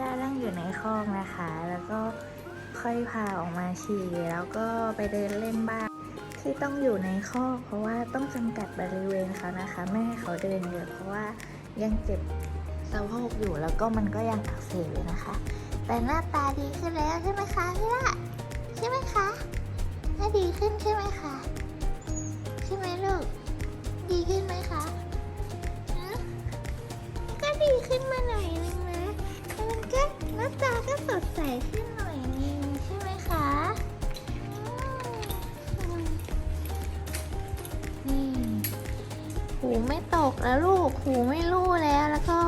ย่านั่งอยู่ในคองนะคะ แล้วก็ค่อยพาออกมาฉี่แล้วก็ไปเดินเล่นบ้างที่ต้องอยู่ในคองเพราะว่าต้องจำกัดบริเวณเขานะคะ ไม่ให้เขาเดินเยอะเพราะว่ายังเจ็บสะโพกอยู่แล้วก็มันก็ยังอักเสบอยนะคะ แต่หน้าตาดีขึ้นแล้วใช่ไหมคะพี่ละใช่ไหมคะหน้าดีขึ้นใช่ไหมคะ ขึ้นหน่อยนึงใช่ไหมคะอืมนี่หูไม่ตกแล้วลูก หูไม่ลู่แล้วแล้วก็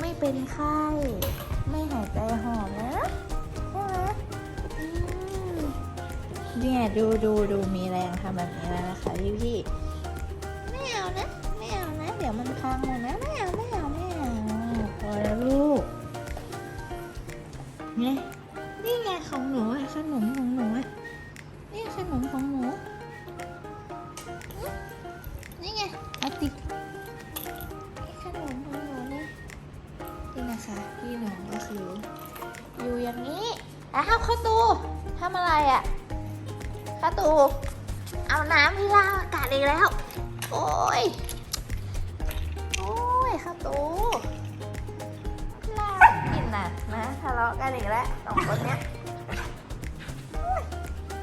ไม่เป็นไข้ ไม่หายใจหอบแล้วนะใช่ไหมอืมเนี่ยดูดูดูมีแรงทำแบบนี้แล้วนะคะพี่พี่ไม่เอานะไม่เอานะ เดี๋ยวมันพังหมดนะไม่เอาไม่เอาไม่เอาพอแล้วลูกเติดขนมของหนูนี่นี่นะคะพี่น้องก็คือ อยู่อย่างนี้แล้วข้าวข้าตูทำอะไรอะ่ะข้าตู เอาน้ำพี่ล่าอากาศอีกแล้ว โอ้ยโอ้ยข้าวตูพิล่ากินน่ะนะทะเลาะกันอีกแล้วสองคนเนี้ย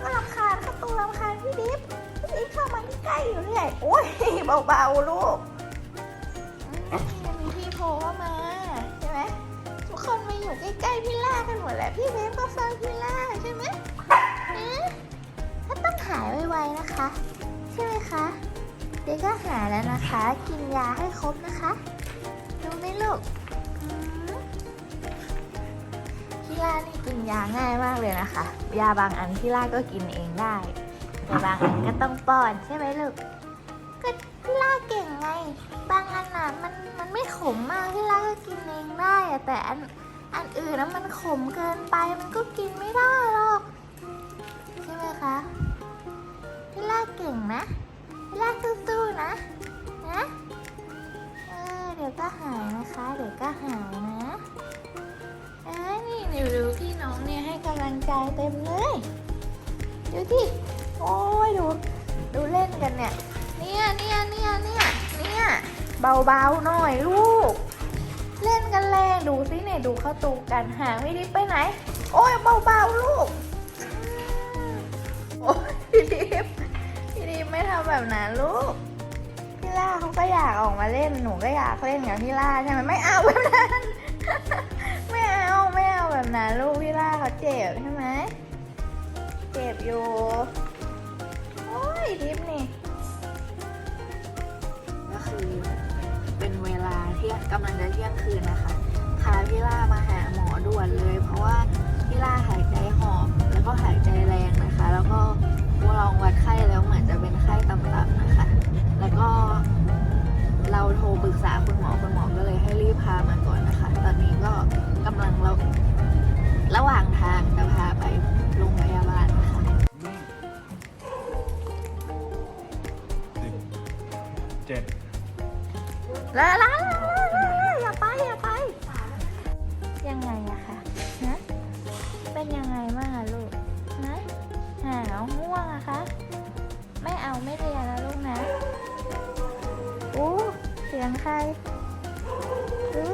รำคาญข้าวตูรำคาญพี่ดิฟ ใกล้ๆอยู่เรื่อยโอ้ยเบาๆลูกอืมยังมีพี่โผล่เข้ามาใช่ไหมทุกคนมาอยู่ใกล้ๆพี่ล่ากันหมดแหละพี่เวฟก็ฟังพี่ล่าใช่ไหมเอ๊ะถ้าต้องหายไวๆนะคะ ใช่ไหมคะเด็กก็หายแล้วนะคะ กินยาให้ครบนะคะรู้ไหมลูกอืมพี่ล่านี่กินยาง่ายมากเลยนะคะ ยาบางอันพี่ล่าก็กินเองได้ แต่บางอันก็ต้องป้อนใช่ไหมลูก ก็พี่ล่าเก่งไง บางอันน่ะมันมันไม่ขมมากพี่ล่าก็กินเองได้อะแต่อันอันอื่นนะมันขมเกินไปมันก็กินไม่ได้หรอก ใช่ไหมคะพี่ล่าเก่งนะพี่ล่าสู้ๆนะนะเออเดี๋ยวก็หายนะคะ เดี๋ยวก็หายนะเอ้ยนี่เดี๋ยวดูพี่น้องเนี่ยให้กำลังใจเต็มเลย ดูที่ โอ้ยดู ดูเล่นกันเนี่ย เนี่ยเนี่ยเนี่ยเนี่ยเนี่ยเบาๆหน่อยลูก เล่นกันแรงดูสิเนี่ยดูเข้าตูกันหางพี่ดิบไปไหน โอ้ยเบาๆลูกโอ้ยพี่ดิบพี่ดิบไม่ทำแบบนั้นลูกพี่ล่าเขาก็อยากออกมาเล่นหนูก็อยากเล่นกับพี่ล่าใช่ไหมไม่เอาแบบนั้นไม่เอาไม่เอาแบบนั้นลูกพี่ล่าเขาเจ็บใช่ไหมเจ็บอยู่ โอ้ยดิบนี่ ก็คือเป็นเวลาเที่ยงกำลังจะเที่ยงคืนนะคะ พาพี่ล่า ล้วแล้วอย่าไปอย่าไป ยังไงอะคะฮะเป็นยังไงบ้างอะลูกฮะหาวง่วงอะคะ ไม่เอาไม่เรียนแล้วลูกนะอู้เสียงใครอู้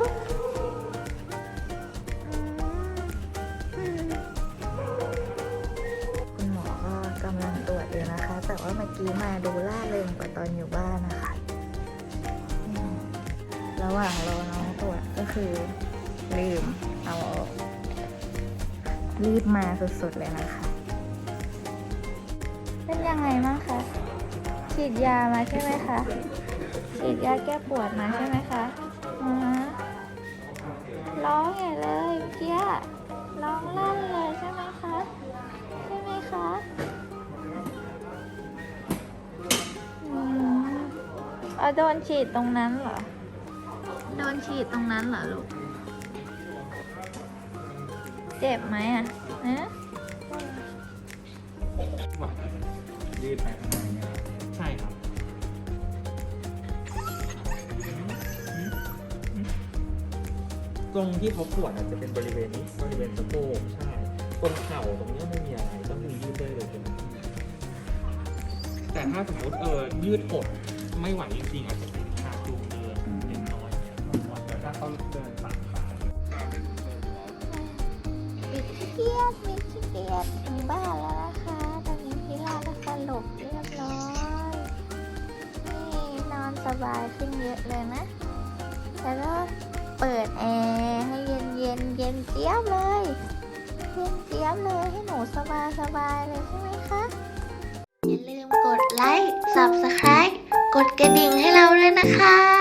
คุณหมอก็กำลังตรวจอยู่นะคะ แต่ว่าเมื่อกี้มาดูล่าเริงกว่าตอนอยู่บ้านนะคะ ระหว่างรอน้องตรวจก็คือลืมเอาออกรีบมาสุดๆเลยนะคะ เป็นยังไงบ้างคะ ฉีดยามาใช่ไหมคะ ฉีดยาแก้ปวดมาใช่ไหมคะอือร้องใหญ่เลยเมื่อกี้ร้องลั่นเลยใช่ไหมคะ ใช่ไหมคะอืมเอาโดนฉีดตรงนั้นเหรอ โดนฉีดตรงนั้นเหรอลูก เจ็บไหมอะนะยืดไปข้างในเนี่ยใช่ครับตรงที่เขาปวดอาจจะเป็นบริเวณนี้บริเวณสะโพกใช่ตรงเข่าตรงเนี้ยไม่มีอะไรก็คือยืดได้เลยใช่ไหมแต่ถ้าสมมติเออยืดกดไม่ไหวจริงๆอาจจะ บิดขี้เกียจบิดขี้เกียจถึงบ้านแล้วนะคะตอนนี้พี่ลาก็สลบเรียบร้อยนี่นอนสบายขึ้นเยอะเลยนะแล้วก็เปิดแอร์ให้เย็นเย็นเย็นเจี๊ยบเลยเย็นเจี๊ยบเลยให้หนูสบายสบายเลยใช่ไหมคะอย่าลืมกดไลค์ subscribe กดกระดิ่งให้เราด้วยนะคะ